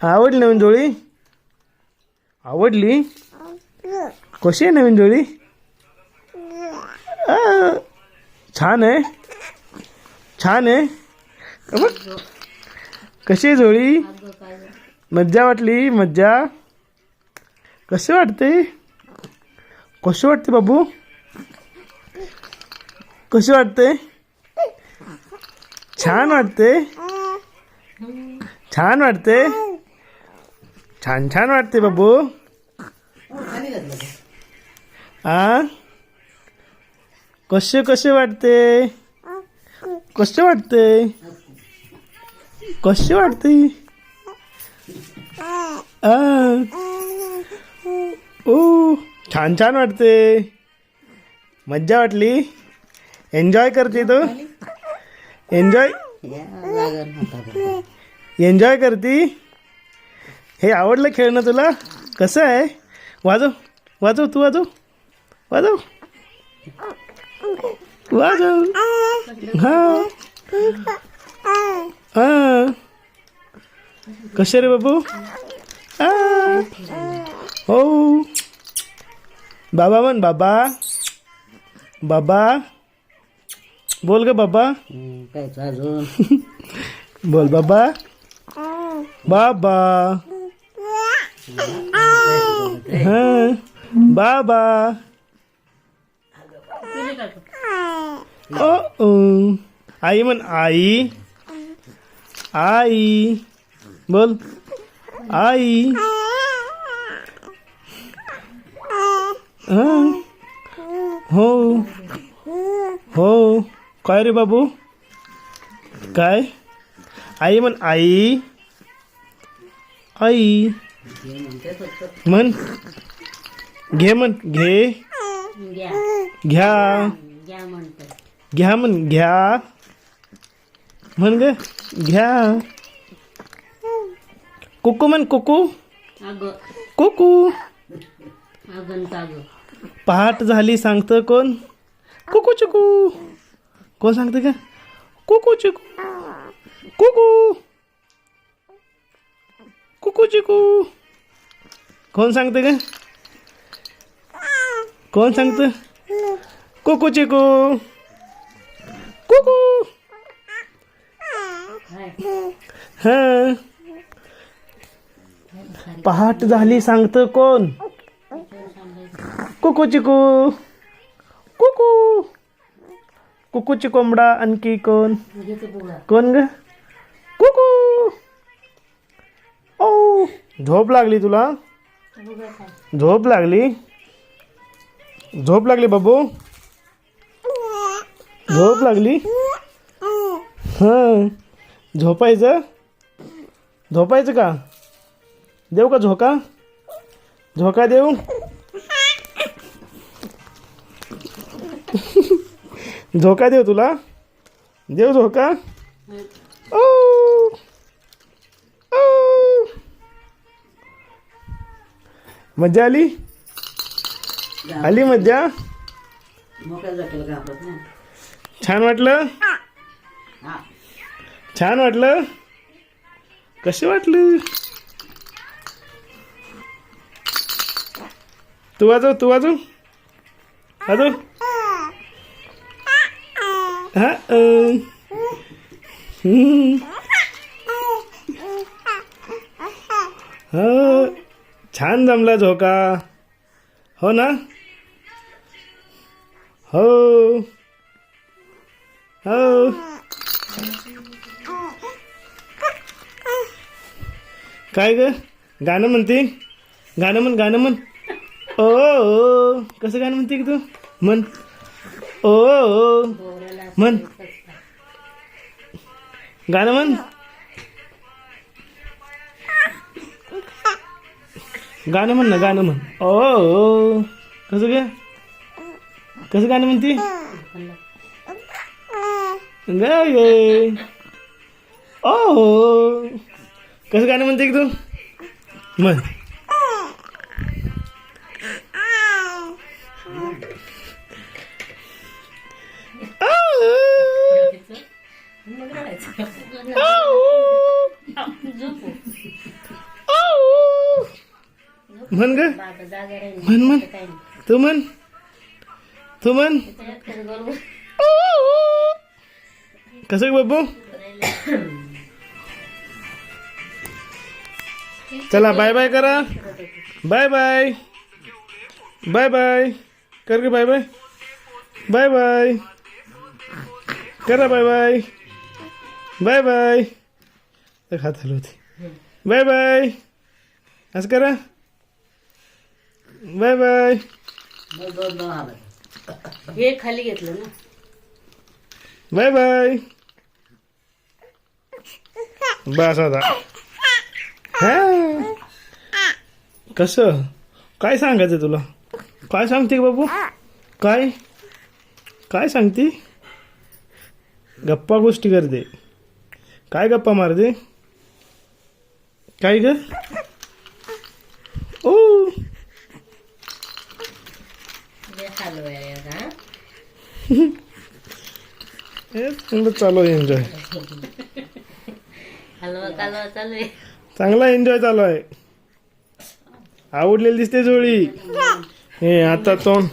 आवडली नवीन जोळी आवडली? कशी आहे नवीन जोळी छान आहे. छान आहे. कशी आहे जोडी? मज्जा वाटली मज्जा. कसे वाटते? कसे वाटते बाबू? कसे वाटते? छान वाटते. छान वाटते. छान छान वाटते बाबू. आ? कसे कसे वाटते? कसे वाटते? कसे वाटते? ओ छान छान वाटते. मज्जा वाटली. एन्जॉय करते तू. एन्जॉय एन्जॉय करती. हे आवडलं खेळणं तुला? कसं आहे? वाजव. वाजव तू वाजव. वाजव. वाजव. हा. हा. कसे रे बाबू. हो. बाबा म्हण बाबा. बाबा. बोल ग बाबा. बोल बाबा. बाबा. हा. बाबा. ओ ओ. आई म्हण आई. आई. बोल. आई. हो. हो. काय रे बाबू? काय? आई म्हण आई. आई. म्हण. घे म्हण. घे. घ्या. घ्या. म्हण. घ्या. म्हण ग. घ्या. कुकू म्हण कुकू. कुकू. पहाट झाली सांगतं कोण? कुकू चिकू. कोण सांगतं का कुकू चिकू. कुकू. कुकू चिकू. कोण सांगतं का कोण सांगतं? कुकू चिकू. कुकू. हा. पहाट झाली सांगतं कोण? कुकू चिकू. कुकू. कुकूची कोंबडा आणखी कोण? कोण ग? कुकू. ओ झोप लागली तुला? झोप लागली? झोप लागली बाबू? झोप लागली? हां. झोपायचं? झोपायचं का? देऊ का झोका? झोका देऊ? झोका देऊ तुला? देऊ झोका? ओ! ओ मज्जा आली? आली मज्जा? छान वाटलं? छान वाटलं? कसे वाटलं? तू वाजव तू वाजव. वाजव. हा. हो. छान जमला झोका. हो ना? हो. हो. काय ग? गाणं म्हणते? गाणं म्हण गाणं म्हण. ओ ओ. कसं गाणं म्हणते की तू? म्हण. ओ ओ. म्हण. गाणं म्हण. गाणं म्हण ना गाणं म्हण. ओ. कसं ग? कसं गाणं म्हणते? ग ओ. कसं गाणं म्हणते की तू? म्हण. म्हण ग. म्हण म्हण. तू म्हण. तू म्हण. कसं बाबू? चला बाय बाय करा. बाय बाय बाय बाय कर ग बाय बाय बाय बाय करा बाय बाय बाय बाय हात हलवते. बाय बाय असं करा. Bye bye. हे खाली घेतलं ना. Bye bye. बस आता. हा. कसं? काय सांगायचं तुला? काय सांगते बाबू? काय? काय सांगते? गप्पा गोष्टी करते. काय गप्पा मारते? काय ग ओ चालू आहे एन्जॉय हलवा कालवा चालू आहे. चांगला एन्जॉय चालू आहे. आवडलेली दिसते जोळी. हे आता तोंड.